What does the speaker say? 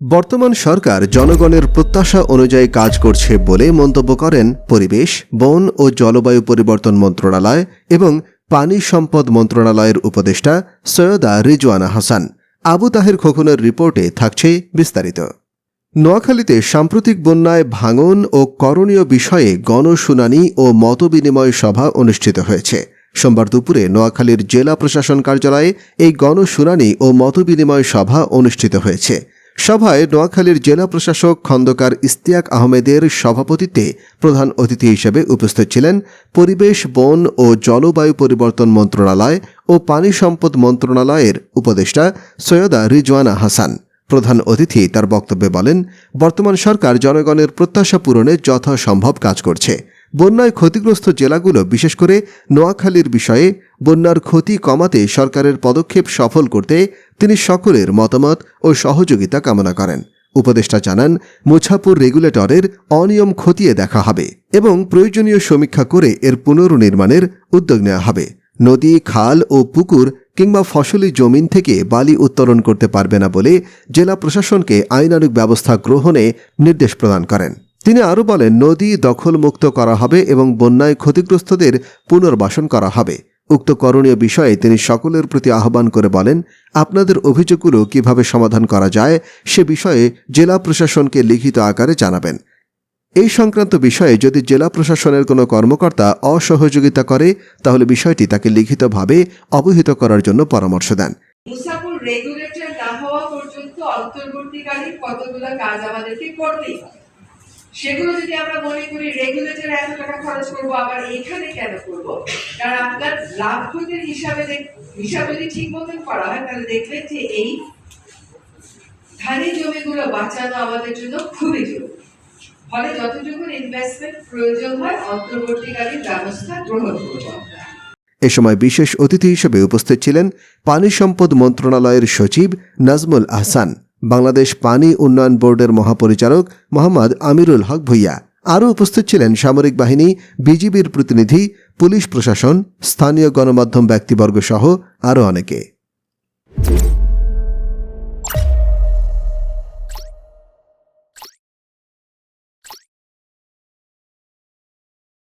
বর্তমান সরকার জনগণের প্রত্যাশা অনুযায়ী কাজ করছে বলে মন্তব্য করেন পরিবেশ, বন ও জলবায়ু পরিবর্তন মন্ত্রণালয় এবং পানি সম্পদ মন্ত্রণালয়ের উপদেষ্টা সৈয়দা রিজওয়ানা হাসান। আবু তাহের খোকনের রিপোর্টে থাকছে বিস্তারিত। নোয়াখালীতে সাম্প্রতিক বন্যায় ভাঙন ও করণীয় বিষয়ে গণশুনানি ও মতবিনিময় সভা অনুষ্ঠিত হয়েছে। সোমবার দুপুরে নোয়াখালীর জেলা প্রশাসন কার্যালয়ে এই গণশুনানি ও মতবিনিময় সভা অনুষ্ঠিত হয়েছে। সভায় নোয়াখালীর জেলা প্রশাসক খন্দকার ইস্তিয়াক আহমেদের সভাপতিত্বে প্রধান অতিথি হিসেবে উপস্থিত ছিলেন পরিবেশ, বন ও জলবায়ু পরিবর্তন মন্ত্রণালয় ও পানি সম্পদ মন্ত্রণালয়ের উপদেষ্টা সৈয়দা রিজওয়ানা হাসান। প্রধান অতিথি তার বক্তব্যে বলেন, বর্তমান সরকার জনগণের প্রত্যাশা পূরণে যথাসম্ভব কাজ করছে। বন্যায় ক্ষতিগ্রস্ত জেলাগুলো, বিশেষ করে নোয়াখালীর বিষয়ে বন্যার ক্ষতি কমাতে সরকারের পদক্ষেপ সফল করতে তিনি সকলের মতামত ও সহযোগিতা কামনা করেন। উপদেষ্টা জানান, মুছাপুর রেগুলেটরের অনিয়ম খতিয়ে দেখা হবে এবং প্রয়োজনীয় সমীক্ষা করে এর পুনর্নির্মাণের উদ্যোগ নেওয়া হবে। নদী, খাল ও পুকুর কিংবা ফসলি জমিন থেকে বালি উত্তোলন করতে পারবে না বলে জেলা প্রশাসনকে আইনানুগ ব্যবস্থা গ্রহণে নির্দেশ প্রদান করেন। তিনি আরও বলেন, নদী দখলমুক্ত করা হবে এবং বন্যায় ক্ষতিগ্রস্তদের পুনর্বাসন করা হবে। উক্ত করণীয় বিষয়ে তিনি সকলের প্রতি আহ্বান করে বলেন, আপনাদের অভিযোগগুলো কীভাবে সমাধান করা যায় সে বিষয়ে জেলা প্রশাসনকে লিখিত আকারে জানাবেন। এই সংক্রান্ত বিষয়ে যদি জেলা প্রশাসনের কোনো কর্মকর্তা অসহযোগিতা করে, তাহলে বিষয়টি তাকে লিখিতভাবে অবহিত করার জন্য পরামর্শ দেন। রেগুলেটর না হওয়া পর্যন্ত অন্তর্বর্তীকালীন কতগুলো কাজ আমাদেরকে করতেই হবে। সেগুলো যদি আমরা মনে করি রেগুলেটর এত টাকা খরচ করব, আবার এখানে কেন করব? কারণ আপনার লাভ ক্ষতির হিসাবে হিসাব যদি ঠিক মতন করা হয়, তাহলে দেখবেন যে এই ধানি জমিগুলো বাঁচানো আমাদের জন্য খুবই জরুরি। ফলে যতটুকু ইনভেস্টমেন্ট প্রয়োজন হয়, অন্তর্বর্তীকালীন ব্যবস্থা গ্রহণ করব এ সময় বিশেষ অতিথি হিসেবে উপস্থিত ছিলেন পানি সম্পদ মন্ত্রণালয়ের সচিব নাজমুল আহসান। বাংলাদেশ পানি উন্নয়ন বোর্ডের মহাপরিচালক মোহাম্মদ আমিরুল হক ভুইয়া। আরও উপস্থিত ছিলেন সামরিক বাহিনী, বিজিবির প্রতিনিধি, পুলিশ প্রশাসন, স্থানীয় গণমাধ্যম ব্যক্তিবর্গ সহ আরও অনেকে।